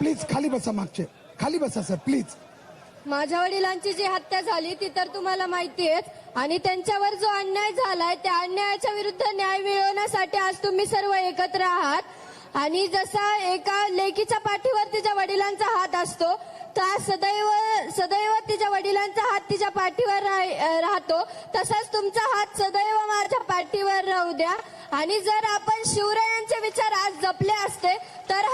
Please खाली बसा मागचे. खाली बसा सर प्लीज. माझ्या वडिलांची जी हत्या झाली ती तर तुम्हाला माहिती आहे आणि त्यांच्यावर जो अन्याय झालाय त्या अन्यायाच्या विरुद्ध न्याय मिळवण्यासाठी आज तुम्ही सर्व एकत्र आहात. आणि जसा एका लेकीच्या पाठीवर तिच्या वडिलांचा हात असतो त्या सदैव सदैव तिच्या वडिलांचा हात तिच्या पाठीवर राहतो. तसाच तुमचा हात सदैव माझ्या पाठीवर राहू द्या. आणि जर आपण शिवरायांचे विचार आज जपले असते तर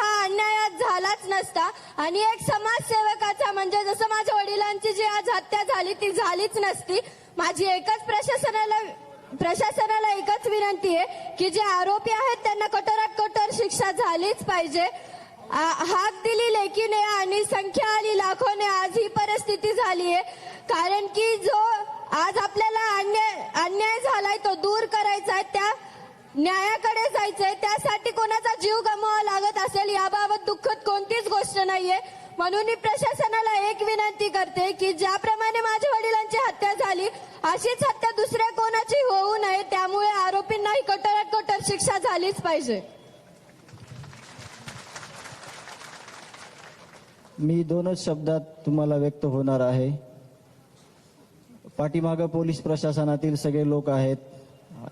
झालाच नसता. आणि एक समाजसेवकाचा म्हणजे जसं माझ्या वडिलांची जी आज हत्या झाली ती झालीच नसती. माझी एकच प्रशासनाला प्रशासनाला एकच विनंती आहे की जे आरोपी आहेत त्यांना कठोरात कठोर शिक्षा झालीच पाहिजे. हाक दिली लेकीने आणि संख्या आली लाखोने आज ही परिस्थिती झाली आहे. कारण की जो आज आपल्याला अन्याय अन्याय झालाय तो दूर करायचा आहे त्या न्यायाकडे जायचंय त्यासाठी कोणाचा जीव गमवावा लागत असेल याबाबत दुःखद कोणतीच गोष्ट नाहीये. म्हणून मी प्रशासनाला एक विनंती करते की ज्याप्रमाणे माझ्या वडिलांची हत्या झाली अशीच हत्या दुसऱ्या कोणाची होऊ नये त्यामुळे आरोपींनाही कठोरात कठोर शिक्षा झालीच पाहिजे. मी दोनच शब्दात तुम्हाला व्यक्त होणार आहे. पाठीमागं पोलीस प्रशासनातील सगळे लोक आहेत.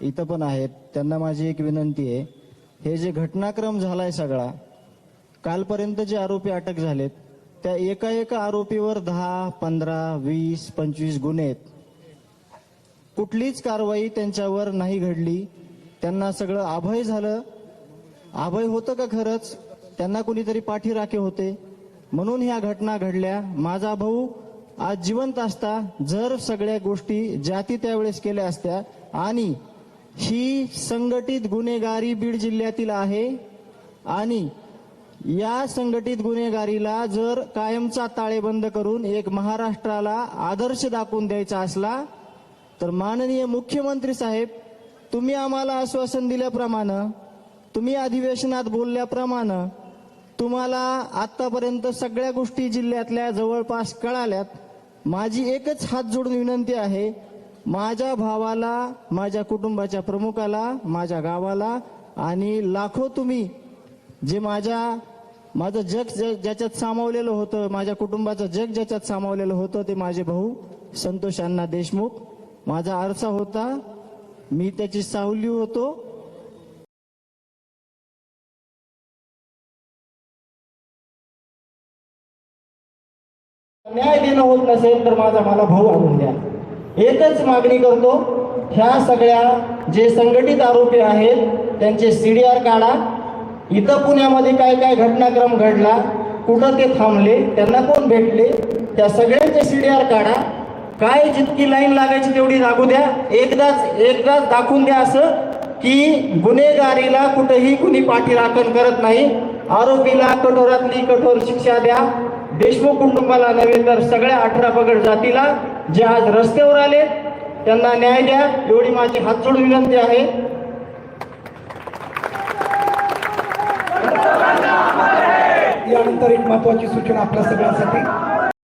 इथं पण आहेत. त्यांना माझी एक विनंती आहे. हे जे घटनाक्रम झालाय सगळा कालपर्यंत जे आरोपी अटक झालेत त्या एका एका आरोपीवर दहा पंधरा वीस पंचवीस गुन्हे आहेत. कुठलीच कारवाई त्यांच्यावर नाही घडली. त्यांना सगळं अभय झालं. अभय होतं का खरंच? त्यांना कुणीतरी पाठीराखे होते. म्हणून ह्या घटना घडल्या. माझा भाऊ आज जिवंत असता. जर सगळ्या गोष्टी ज्या ती त्यावेळेस केल्या असत्या आणि ही संघटित गुन्हेगारी बीड जिल्ह्यातील आहे आणि या संघटित गुन्हेगारीला जर कायमचा ताळेबंद करून एक महाराष्ट्राला आदर्श दाखवून द्यायचा असला तर माननीय मुख्यमंत्री साहेब तुम्ही आम्हाला आश्वासन दिल्याप्रमाणे तुम्ही अधिवेशनात बोलल्याप्रमाणे तुम्हाला आतापर्यंत सगळ्या गोष्टी जिल्ह्यातल्या जवळपास कळाल्यात. माझी एकच हात जोडून विनंती आहे माझ्या भावाला माझ्या कुटुंबाच्या प्रमुखाला माझ्या गावाला आणि लाखो तुम्ही जे माझ्या माझं जग ज्याच्यात सामावलेलं होतं माझ्या कुटुंबाचं जग ज्याच्यात सामावलेलं होतं ते माझे भाऊ संतोष अण्णा देशमुख. माझा आरसा होता मी त्याची सावली होतो. न्याय देणं होत नसेल तर माझा मला भाऊ आणून द्या. एकच मागणी करतो ह्या सगळ्या जे संघटित आरोपी आहेत त्यांचे शि डी आर काढा. इथं पुण्यामध्ये काय काय घटनाक्रम घडला कुठं ते थांबले त्यांना कोण भेटले त्या सगळ्यांचे शि डी आर काढा. काय जितकी लाईन लागायची तेवढी लागू द्या. एकदाच एकदाच दाखवून द्या असं की गुन्हेगारीला कुठंही कुणी पाठीराखण करत नाही. आरोपीला कठोरातली कठोर शिक्षा द्या. देशमुख कुटुंबाला नव्हे तर सगळ्या अठरा पगड जातीला जे आज रस्त्यावर आले त्यांना न्याय द्या. एवढी माझी हात जोडून विनंती आहे. यानंतर एक महत्वाची सूचना आपल्या सगळ्यांसाठी.